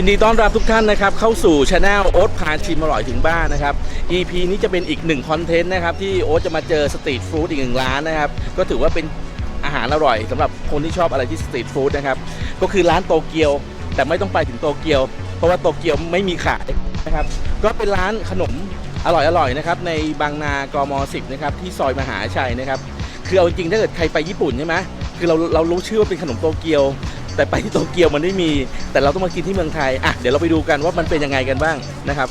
ยินดีต้อนรับทุกท่านนะครับเข้าสู่ช anel โอ๊ตพาชิมอร่อยถึงบ้านนะครับ EP นี้จะเป็นอีกหนึ่งคอนเทนต์นะครับที่โอ๊ตจะมาเจอสตรีทฟู้ดอีกหนึ่งร้านนะครับก็ถือว่าเป็นอาหารอร่อยสำหรับคนที่ชอบอะไรที่สตรีทฟู้ดนะครับก็คือร้านโตเกียว แต่ไม่ต้องไปถึงโตเกียว เพราะว่าโตเกียวไม่มีขายนะครับก็เป็นร้านขนมอร่อยๆนะครับในบางนากม10นะครับที่ซอยมหาชัยนะครับคือเอาจริงถ้าเกิดใครไปญี่ปุ่นใช่ไหมคือเราเรารู้ชื่อว่าเป็นขนมโตเกียว แต่ไปที่โตเกียวมันไม่มี แต่เราต้องมากินที่เมืองไทยอะเดี๋ยวเราไปดูกันว่ามันเป็นยังไงกันบ้างนะครับ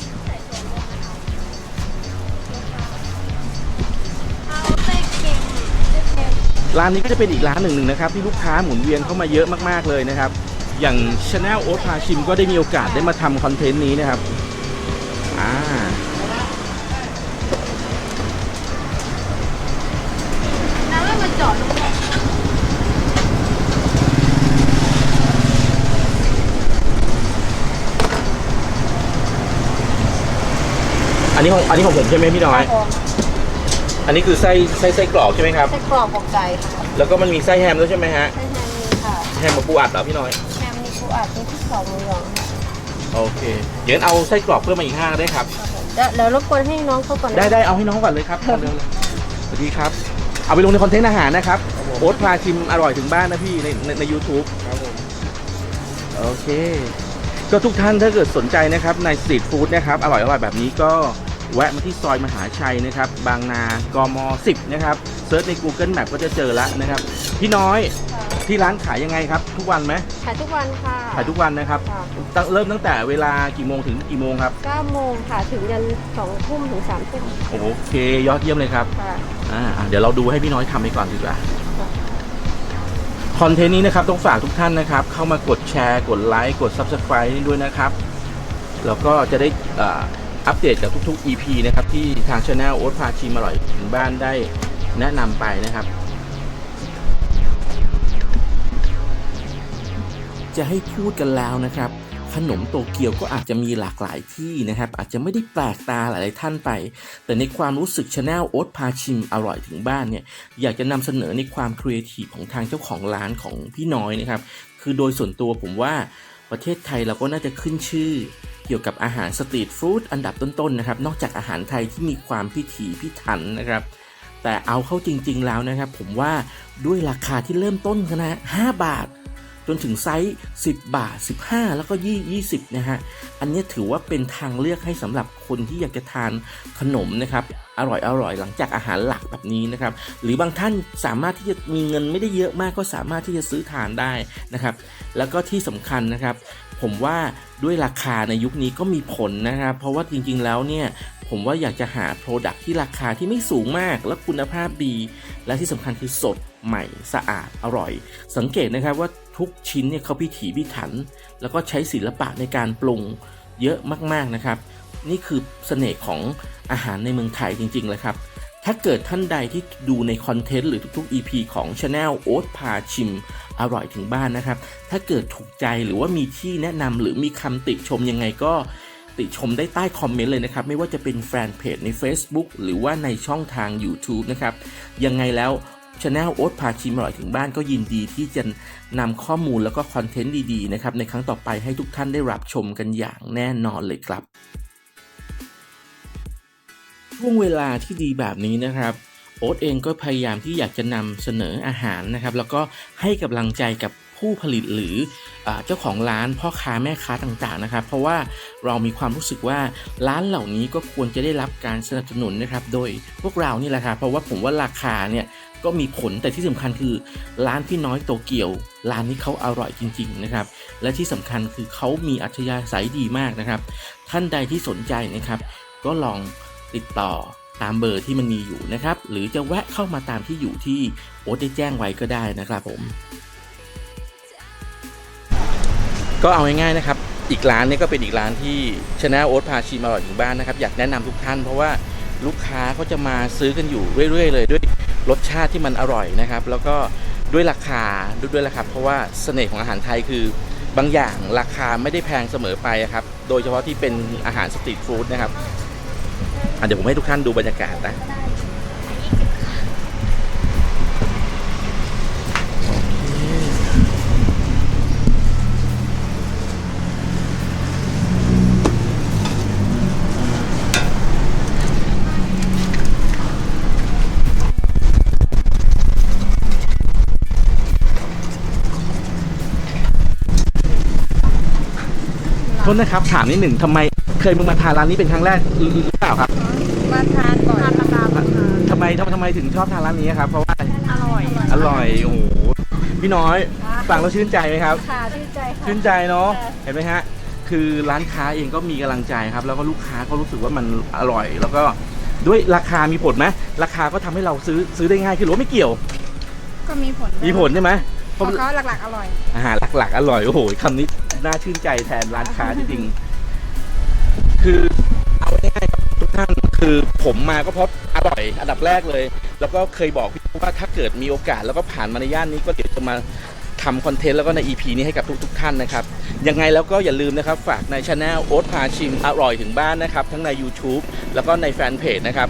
ร้านนี้ก็จะเป็นอีกร้านหนึ่งนะครับที่ลูกค้าหมุนเวียนเข้ามาเยอะมากๆเลยนะครับ อย่าง Channel โอ๊ตพาชิมก็ได้มีโอกาสได้มาทำคอนเทนต์นี้นะครับ นนี้ของอันนี้ของผมใช่ไหมพี่น้อย อันนี้คือไส้ไส้ไส้กรอกใช่ไหมครับ ไส้กรอกของไก่ค่ะแล้วก็มันมีไส้แฮมด้วยใช่ไหมฮะ ไส้แฮมมีค่ะ แฮมกับปูอัดเหรอพี่น้อย แฮมมีปูอัดมีที่สองหมูหยองค่ะโอเค เดี๋ยวเอาไส้กรอกเพิ่มมาอีกห้าได้ครับเดี๋ยวเดี๋ยวรบกวนให้น้องเขาก่อนนะได้ได้เอาให้น้องก่อนเลยครับเอาเร็วเลยสวัสดีครับ เอาไปลงในคอนเทนต์อาหารนะครับ โอ๊ตพาชิมอร่อยถึงบ้านนะพี่ในในในยูทูบครับผมโอเค ก็ทุกท่านถ้าเกิดสนใจนะครับในสตรีทฟู้ดนะครับอร่อยอร่อยแบบนี้ก็ แวะมาที่ซอยมหาชัยนะครับ บางนากม 10 นะครับเซิร์ชใน Google Map ก็จะเจอแล้วนะครับ พี่น้อยที่ร้านขายยังไงครับ ทุกวันไหมขายทุกวันค่ะ ขายทุกวันนะครับค่ะ ตั้งเริ่มตั้งแต่เวลากี่โมงถึงกี่โมงครับ9โมงค่ะถึงยัน2ทุ่มถึง3ทุ่มโอเคยอดเยี่ยมเลยครับ ค่ะ อ่าอะเดี๋ยวเราดูให้พี่น้อยทำไปก่อนดีกว่าค่ะคอนเทนต์นี้นะครับต้องฝากทุกท่านนะครับ เข้ามากดแชร์ กดไลค์ กด Subscribe ด้วยนะครับ แล้วก็จะได้อ่า อัปเดตกับทุกๆ EP นะครับ ที่ทางช anel โอ๊ตพาชิมอร่อยถึงบ้านได้แนะนำไปนะครับ จะให้พูดกันแล้วนะครับ ขนมโตเกียวก็อาจจะมีหลากหลายที่นะครับ อาจจะไม่ได้แปลกตาหลายๆท่านไป แต่ในความรู้สึกช anel โอ๊ตพาชิมอร่อยถึงบ้านเนี่ยอยากจะนำเสนอในความครีเอทีฟของทางเจ้าของร้านของพี่น้อยนะครับ คือโดยส่วนตัวผมว่า ประเทศไทยเราก็น่าจะขึ้นชื่อ เกี่ยวกับอาหารสตรีทฟู้ดอันดับต้นๆนะครับ นอกจากอาหารไทยที่มีความพิถีพิถันนะครับ แต่เอาเข้าจริงๆแล้วนะครับ ผมว่าด้วยราคาที่เริ่มต้นกันนะ5บาท จนถึงไซส์ 10 บาท 15 แล้วก็ 20 นะฮะ อันนี้ถือว่าเป็นทางเลือกให้สำหรับคนที่อยากจะทานขนมนะครับ อร่อยอร่อยหลังจากอาหารหลักแบบนี้นะครับ หรือบางท่านสามารถที่จะมีเงินไม่ได้เยอะมากก็สามารถที่จะซื้อทานได้นะครับ แล้วก็ที่สำคัญนะครับ ผมว่าด้วยราคาในยุคนี้ก็มีผลนะครับ เพราะว่าจริงๆแล้วเนี่ยผมว่าอยากจะหา Product ที่ราคาที่ไม่สูงมากและคุณภาพดี และที่สำคัญคือสดใหม่สะอาดอร่อย สังเกตนะครับว่า ทุกชิ้นเนี่ยเขาพิถีพิถัน แล้วก็ใช้ศิลปะในการปรุงเยอะมากๆนะครับ นี่คือเสน่ห์ของอาหารในเมืองไทยจริงๆเลยครับ ถ้าเกิดท่านใดที่ดูในคอนเทนต์หรือทุกๆ EP ของ Channel โอ๊ตพาชิม อร่อยถึงบ้านนะครับ ถ้าเกิดถูกใจหรือว่ามีที่แนะนำหรือมีคำติชมยังไงก็ติชมได้ใต้คอมเมนต์เลยนะครับ ไม่ว่าจะเป็นแฟนเพจใน Facebook หรือว่าในช่องทาง YouTube นะครับ ยังไงแล้ว ช anel โอ๊ตพาชิมอร่อยถึงบ้านก็ยินดีที่จะนำข้อมูลแล้วก็คอนเทนต์ดีๆนะครับในครั้งต่อไปให้ทุกท่านได้รับชมกันอย่างแน่นอนเลยครับช่วงเวลาที่ดีแบบนี้นะครับโอ๊ตเองก็พยายามที่อยากจะนำเสนออาหารนะครับ แล้วก็ให้กำลังใจกับ ผู้ผลิตหรืออเจ้าของร้านพ่อค้าแม่ค้าต่างๆนะครับ เพราะว่าเรามีความรู้สึกว่าร้านเหล่านี้ก็ควรจะได้รับการสนับสนุนนะครับ โดยพวกเรานี่แหละครับเพราะว่าผมว่าราคาเนี่ยก็มีผลแต่ที่สำคัญคือร้านพี่น้อยโตเกียว ร้านนี้เขาอร่อยจริง ๆนะครับ และที่สำคัญคือเขามีอัธยาศัยดีมากนะครับ ท่านใดที่สนใจนะครับ ก็ลองติดต่อตามเบอร์ที่มันมีอยู่นะครับ หรือจะแวะเข้ามาตามที่อยู่ที่โอ๊ตได้แจ้งไว้ก็ได้นะครับผม ก็เอาง่ายๆนะครับอีกร้านนี้ก็เป็นอีกร้านที่ชนะโอ๊ตพาชิมอร่อยถึงบ้านนะครับอยากแนะนำทุกท่านเพราะว่าลูกค้าเขาจะมาซื้อกันอยู่เรื่อยๆ เลย ด้วยรสชาติที่มันอร่อยนะครับ แล้วก็ด้วยราคาด้วยด้วยราคาเพราะว่าเสน่ห์ของอาหารไทยคือบางอย่างราคาไม่ได้แพงเสมอไปครับ โดยเฉพาะที่เป็นอาหารสตรีทฟู้ดนะครับอะเดี๋ยวผมให้ทุกท่านดูบรรยากาศนะ ทษนะครับ ถามนิดหนึ่งทำไมเคยมึงมาทานร้านนี้เป็นครั้งแรกหรือหรือเปล่าครับมาทานก่อนทานประจทำไมทำทำไมถึงชอบทานร้านนี้ครับ เพราะว่าำอร่อยอร่อย โอ้โห พี่น้อยฟังแล้วชื่นใจไหมครับ ค่ะชื่นใจค่ะ ชื่นใจเนาะ ค่ะ เห็นไหมฮะ คือร้านค้าเองก็มีกำลังใจครับ แล้วก็ลูกค้าก็รู้สึกว่ามันอร่อย แล้วก็ด้วยราคามีผลไหมราคาก็ทำให้เราซื้อซื้อได้ง่ายขึ้นหรือว่าไม่เกี่ยว ก็มีผลมีผลใช่ไหมเพเพราะราะเขาหลักๆอร่อย อาหารหลักๆ อร่อย โอ้โหคำนี้ น่าชื่นใจแทนร้านค้าจริงๆคือเอาง่ายๆทุกท่านคือผมมาก็เพราะอร่อยอันดับแรกเลย แล้วก็เคยบอกพี่ว่าถ้าเกิดมีโอกาสแล้วก็ผ่านมาในย่านนี้ก็เดี๋ยวจะมาทำคอนเทนต์แล้วก็ใน EP นี้ให้กับทุกๆท่านนะครับ ยังไงแล้วก็อย่าลืมนะครับ ฝากในช anel โอ๊ตพาชิมอร่อยถึงบ้านนะครับ ทั้งใน YouTube แล้วก็ในแฟนเพจนะครับ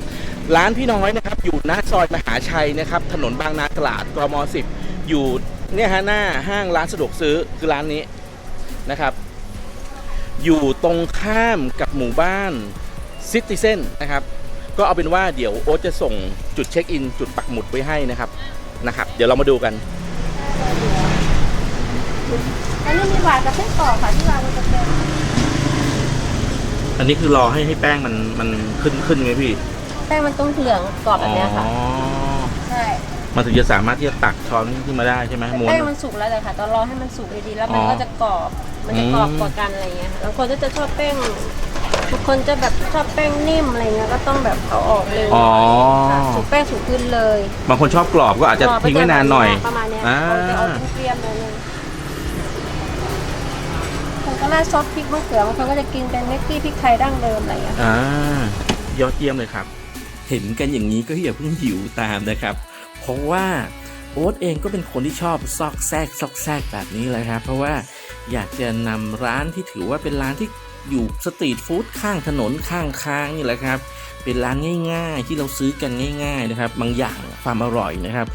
ร้านพี่น้อยนะครับ อยู่หน้าซอยมหาชัยนะครับ ถนนบางนาตลาดกม10 อยู่เนี่ยฮะหน้าห้างร้านสะดวกซื้อคือร้านนี้ นะครับ อยู่ตรงข้ามกับหมู่บ้านซิติเซนนะครับ ก็เอาเป็นว่าเดี๋ยวโอ๊ตจะส่งจุดเช็คอิน จุดปักหมุดไว้ให้นะครับนะครับ เดี๋ยวเรามาดูกัน อันนี้มีหวานกับเส้นกรอกค่ะที่วางบนตะแกรงอันนี้คือรอให้ให้แป้งมันมันขึ้นขึ้นไหมพี่แป้งมันต้องเหลืองกรอบแบบเนี้ยค่ะอ๋อใช่มันถึงจะสามารถที่จะตักช้อนขึ้นมาได้ใช่ไหมม้วน แป้งมันสุกแล้วเลยค่ะตอนรอให้มันสุกดีๆแล้วมันอ๋อ ก็จะกรอบ มันจะกรอบอืมกว่ากันอะไรเงี้ยบางคนก็จะชอบแป้งบางคนจะแบบชอบแป้งนิ่มอะไรเงี้ยก็ต้องแบบเอาออกเร็วหอ๋อน่อยค่ะสุกแป้งสุกขึ้นเลยบางคนชอบกรอบก็อาจจะกรอบทิ้งไว้นานหน่อยประมาณเนี้ยอ่าเอาจะเอาเกรียมๆเลยนึงคนก็ราดซอสพริกมะเขือบางคนก็จะกินเป็นเม็กกี้พริกไทยดั้งเดิมอะไรเงี้ยอ่ายอดเยี่ยมเลยครับ เห็นกันอย่างนี้ก็อย่าเพิ่งหิวตามนะครับ เพราะว่าโอ๊ตเองก็เป็นคนที่ชอบซอกแซกซอกแซกแบบนี้เลยครับ เพราะว่าอยากจะนำร้านที่ถือว่าเป็นร้านที่อยู่สตรีทฟู้ดข้างถนนข้างค้างนี่แหละครับ เป็นร้านง่าย ๆ ที่เราซื้อกันง่าย ๆนะครับ บางอย่างความอร่อยนะครับ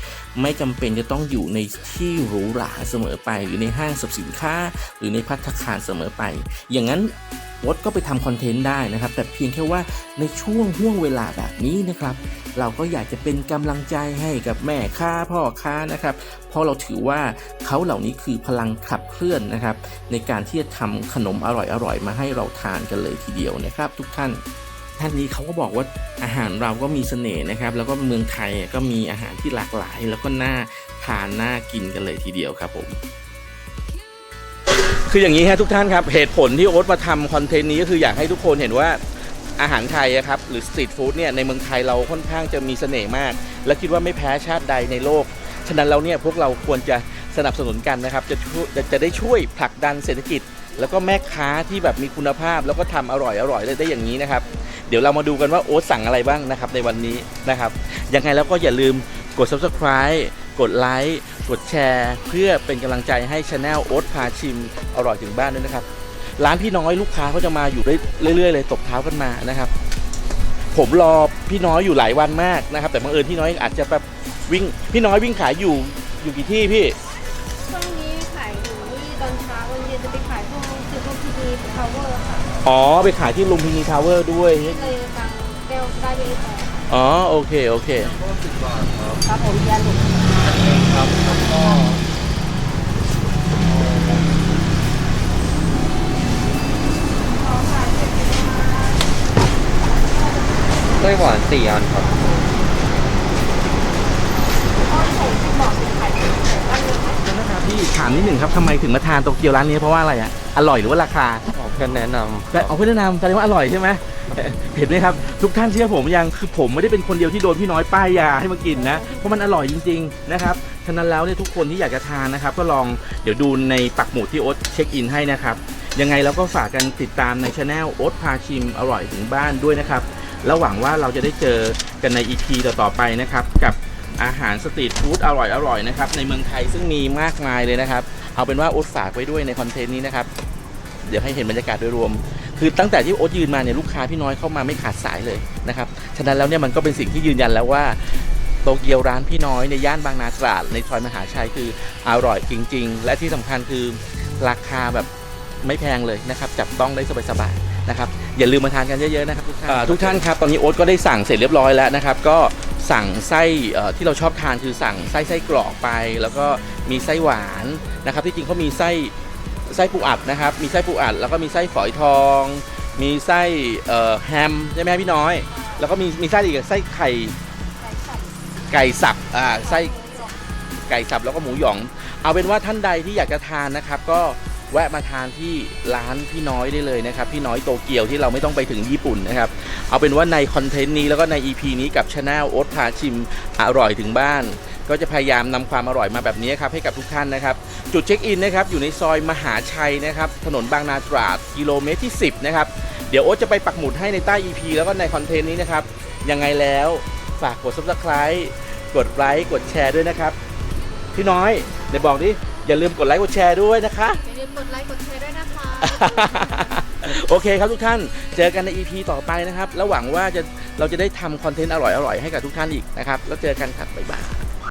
ไม่จำเป็นจะต้องอยู่ในที่หรูหราเสมอไป หรือในห้างสรรพสินค้า หรือในพัตตาคารเสมอไป อย่างนั้นวดก็ไปทำคอนเทนต์ได้นะครับ แต่เพียงแค่ว่าในช่วงห่วงเวลาแบบนี้นะครับ เราก็อยากจะเป็นกำลังใจให้กับแม่ค้าพ่อค้านะครับ เพราะเราถือว่าเขาเหล่านี้คือพลังขับเคลื่อนนะครับ ในการที่จะทำขนมอร่อยๆมาให้เราทานกันเลยทีเดียวนะครับ ทุกท่านท่านนี้เขาก็บอกว่าอาหารเราก็มีเสน่ห์นะครับ แล้วก็เมืองไทยก็มีอาหารที่หลากหลาย แล้วก็น่าทานน่ากินกันเลยทีเดียวครับผมคืออย่างนี้ฮะทุกท่านครับเหตุผลที่โอ๊ตมาทำคอนเทนต์นี้ก็คืออยากให้ทุกคนเห็นว่า อาหารไทยอะครับหรือสตรีทฟู้ดเนี่ยในเมืองไทยเราค่อนข้างจะมีเสน่ห์มาก และคิดว่าไม่แพ้ชาติใดในโลก ฉะนั้นเราเนี่ยพวกเราควรจะสนับสนุนกันนะครับจะจะจะได้ช่วยผลักดันเศรษฐกิจ แล้วก็แม่ค้าที่แบบมีคุณภาพ แล้วก็ทำอร่อยอร่อยได้ได้อย่างนี้นะครับเดี๋ยวเรามาดูกันว่าโอ๊ตสั่งอะไรบ้างนะครับในวันนี้นะครับยังไงแล้วก็อย่าลืมกด subscribe กดไลค์กดแชร์ เพื่อเป็นกำลังใจให้ช anel โอ๊ตพาชิมอร่อยถึงบ้านด้วยนะครับ ร้านพี่น้อยลูกค้าเขาจะมาอยู่เรื่อยๆเลยตบเท้ากันมานะครับ ผมรอพี่น้อยอยู่หลายวันมากนะครับ แต่บังเอิญพี่น้อยอาจจะแบบวิ่งพี่น้อยวิ่งขายอยู่อยู่กี่ที่พี่ช่วงนี้ขายอยู่ที่ตอนเช้าวันเย็นจะไปขายพวกคือพวกพีดีพาวเวอร์ค่ะอ๋อไปขายที่ลุมพินีทาวเวอร์ด้วยเลยบางแก้วได้เยอะค่ะอ๋อโอเคโอเค ครับผมยาหลุด ไส้หวานสี่อันครับนะครับพี่ถามนิดหนึ่งครับทำไมถึงมาทานโตเกียวร้านนี้เพราะว่าอะไรอะอร่อยหรือว่าราคาขอเพื่อนแนะนำแต่เอาเพื่อนแนะนำแสดงว่าอร่อยใช่ไหมเห็นไหมครับ ทุกท่านเชื่อผมยังคือผมไม่ได้เป็นคนเดียวที่โดนพี่น้อยป้ายยาให้มากินนะเพราะมันอร่อยจริงๆนะครับฉะนั้นแล้วเนี่ยทุกคนที่อยากจะทานนะครับก็ลองเดี๋ยวดูในปักหมุดที่โอ๊ตเช็คอินให้นะครับยังไงเราก็ฝากกันติดตามในช anel โอ๊ตพาชิมอร่อยถึงบ้านด้วยนะครับ แล้วหวังว่าเราจะได้เจอกันใน EP ต่อๆไปนะครับกับอาหารสตรีทฟู้ดอร่อยๆนะครับในเมืองไทยซึ่งมีมากมายเลยนะครับ เอาเป็นว่าโอ๊ตฝากไว้ด้วยในคอนเทนต์นี้นะครับ เดี๋ยวให้เห็นบรรยากาศโดยรวม คือตั้งแต่ที่โอ๊ตยืนมาเนี่ยลูกค้าพี่น้อยเข้ามาไม่ขาดสายเลยนะครับฉะนั้นแล้วเนี่ยมันก็เป็นสิ่งที่ยืนยันแล้วว่าโตเกียวร้านพี่น้อยในย่านบางนาตราดในซอยมหาชัยคืออร่อยจริง ๆ และที่สำคัญคือราคาแบบไม่แพงเลยนะครับจับต้องได้สบายๆนะครับ อย่าลืมมาทานกันเยอะๆนะครับทุกท่านทุกท่านครับตอนนี้โอ๊ตก็ได้สั่งเสร็จเรียบร้อยแล้วนะครับก็สั่งไส่ที่เราชอบทานคือสั่งไส้ไส้กรอกไป แล้วก็มีไส้หวานนะครับที่จริงเขามีไส้ไส้ปูอัดนะครับมีไส้ปูอัด แล้วก็มีไส้ฝอยทอง มีไส่แฮมใช่ไหมพี่น้อย แล้วก็มีมีไส้อีกไส้ไข่ไก่สับอ่าไส้ไก่สับแล้วก็หมูหยอง เอาเป็นว่าท่านใดที่อยากจะทานนะครับก็ แวะมาทานที่ร้านพี่น้อยได้เลยนะครับ พี่น้อยโตเกียวที่เราไม่ต้องไปถึงญี่ปุ่นนะครับ เอาเป็นว่าในคอนเทนต์นี้แล้วก็ใน EP นี้กับช anel โอ๊ตพาชิมอร่อยถึงบ้าน ก็จะพยายามนำความอร่อยมาแบบนี้ครับให้กับทุกท่านนะครับ จุดเช็คอินนะครับอยู่ในซอยมหาชัยนะครับถนนบางนาตราดกิโลเมตรที่ 10 นะครับ เดี๋ยวโอ๊ตจะไปปักหมุดให้ในใต้ EP แล้วก็ในคอนเทนต์นี้นะครับยังไงแล้วฝากกด subscribe กดไลค์กดแชร์ด้วยนะครับ พี่น้อยเดี๋ยวบอกดิ อย่าลืมกดไลค์กดแชร์ด้วยนะคะ อย่าลืมกดไลค์กดแชร์ด้วยนะคะ โอเคครับทุกท่าน เจอกันใน EP ต่อไปนะครับ แล้วหวังว่าจะเราจะได้ทำคอนเทนต์อร่อยๆให้กับทุกท่านอีกนะครับ แล้วเจอกันครับบ๊ายบาย